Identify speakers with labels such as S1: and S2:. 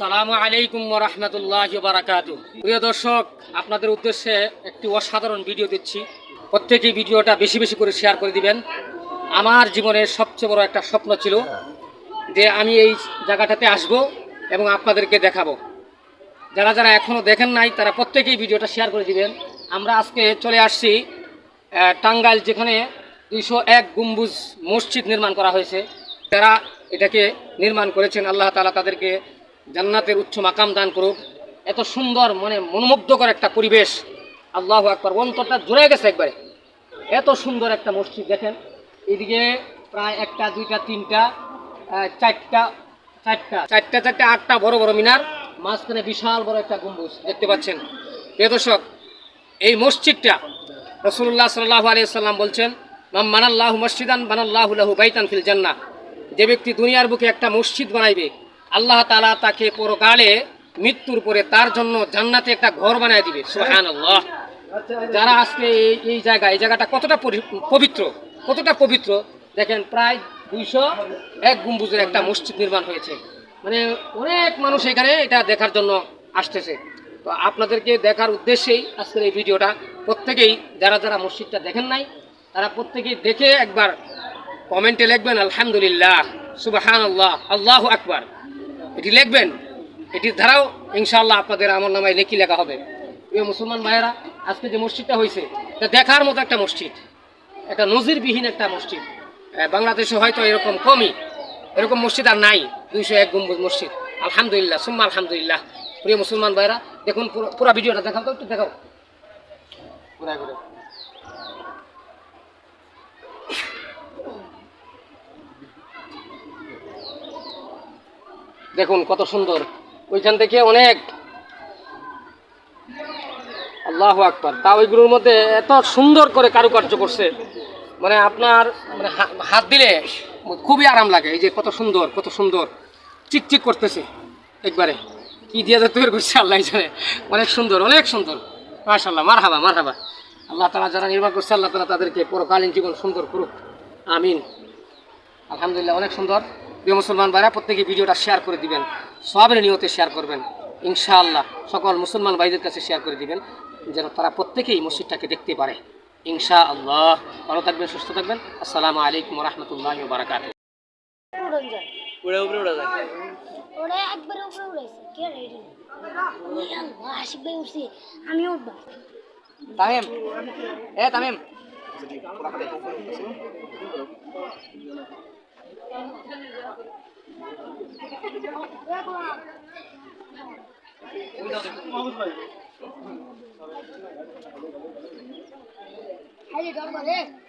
S1: সালামু আলাইকুম রহমতুল্লাহ বারাকাতু প্রিয় দর্শক, আপনাদের উদ্দেশ্যে একটি অসাধারণ ভিডিও দিচ্ছি। প্রত্যেকেই ভিডিওটা বেশি বেশি করে শেয়ার করে দিবেন। আমার জীবনের সবচেয়ে বড় একটা স্বপ্ন ছিল যে আমি এই জায়গাটাতে আসব এবং আপনাদেরকে দেখাবো। যারা যারা এখনও দেখেন নাই, তারা প্রত্যেকেই ভিডিওটা শেয়ার করে দিবেন। আমরা আজকে চলে আসছি টাঙ্গাইল, যেখানে দুইশো এক গম্বুজ মসজিদ নির্মাণ করা হয়েছে। তারা এটাকে নির্মাণ করেছেন, আল্লাহ তালা তাদেরকে জান্নাতের উচ্চ মাকাম দান করুক। এত সুন্দর মানে মনোমুগ্ধকর একটা পরিবেশ। আল্লাহ একবার অন্তরটা জুড়ে গেছে একবারে। এত সুন্দর একটা মসজিদ, দেখেন। এদিকে প্রায় একটা, দুইটা, তিনটা চারটা চারটা চারটা চারটা, আটটা বড় বড় মিনার, মাঝখানে বিশাল বড় একটা গম্বুজ, দেখতে পাচ্ছেন। প্রিয় দর্শক, এই মসজিদটা রসুল্লাহ সাল্লাহ আলিয়া সাল্লাম বলছেন মাম মানাল্লাহ মসজিদান, বানাল্লাহু লাহু বাইতান ফিল জান্না যে ব্যক্তি দুনিয়ার বুকে একটা মসজিদ বানাইবে আল্লাহ তালা তাকে পরকালে মৃত্যুর পরে তার জন্য জান্নাতে একটা ঘর বানায় দিবে, সুবহানাল্লাহ। যারা আজকে এই এই জায়গা, এই জায়গাটা কতটা পবিত্র কতটা পবিত্র, দেখেন প্রায় দুইশো এক গম্বুজের একটা মসজিদ নির্মাণ হয়েছে। মানে অনেক মানুষ এখানে এটা দেখার জন্য আসতেছে। তো আপনাদেরকে দেখার উদ্দেশ্যেই আজকের এই ভিডিওটা। প্রত্যেকেই, যারা যারা মসজিদটা দেখেন নাই, তারা প্রত্যেকেই দেখে একবার কমেন্টে লিখবেন, আলহামদুলিল্লাহ সুবাহান আল্লাহ আল্লাহ আকবার। এটি লিখবেন, এটির দ্বারাও ইনশাআল্লাহ আপনাদের আমল নামায় লেখি লেখা হবে। প্রিয় মুসলমান ভাইয়েরা, আজকে যে মসজিদটা হয়েছে, এটা দেখার মতো একটা মসজিদ। একটা নজিরবিহীন একটা মসজিদ। বাংলাদেশে হয়তো এরকম কমই, এরকম মসজিদ আর নাই, দুইশো এক গম্বুজ মসজিদ। আলহামদুলিল্লাহ, সুম্মা আলহামদুলিল্লাহ। প্রিয় মুসলমান ভাইরা দেখুন পুরো ভিডিওটা দেখাও তো, একটু দেখাও। দেখুন কত সুন্দর। ওইখান থেকে অনেক। আল্লাহ আকবার। তা ওইগুলোর মধ্যে এত সুন্দর করে কারুকার্য করছে। মানে আপনার মানে হাত দিলে খুবই আরাম লাগে। এই যে কত সুন্দর কত সুন্দর। চিকচিক করতেছে একবারে। কি দিয়ে তৈরি করছে আল্লাহ জানে। অনেক সুন্দর অনেক সুন্দর। মাশাল্লাহ মার হাবা মার হাবা আল্লাহ তালা যারা নির্মাণ করছে, আল্লাহ তালা তাদেরকে পরকালীন জীবন সুন্দর করুক। আমিন। আলহামদুলিল্লাহ, অনেক সুন্দর। প্রিয় মুসলমান ভাইরা প্রত্যেকে ভিডিওটা শেয়ার করে দিবেন। সবের নিয়তে শেয়ার করবেন। ইনশাআল্লাহ সকল মুসলমান ভাইদের কাছে শেয়ার করে দিবেন যেন তারা প্রত্যেকেই মসজিদটাকে দেখতে পারে। ইনশা আল্লাহ ভালো থাকবেন সুস্থ থাকবেন। আসসালামু আলাইকুম রহমতুল্লাহ বারাকাত
S2: উড়ন যায়
S3: উড়ে উপরে উড়ে যায়।
S2: ওরা একবার উপরে উড়াইছে। কে রেডি আশিক ভাই উঠছি। আমি উঠবো।
S3: তামিম এ তামিম।
S2: 还有两个人。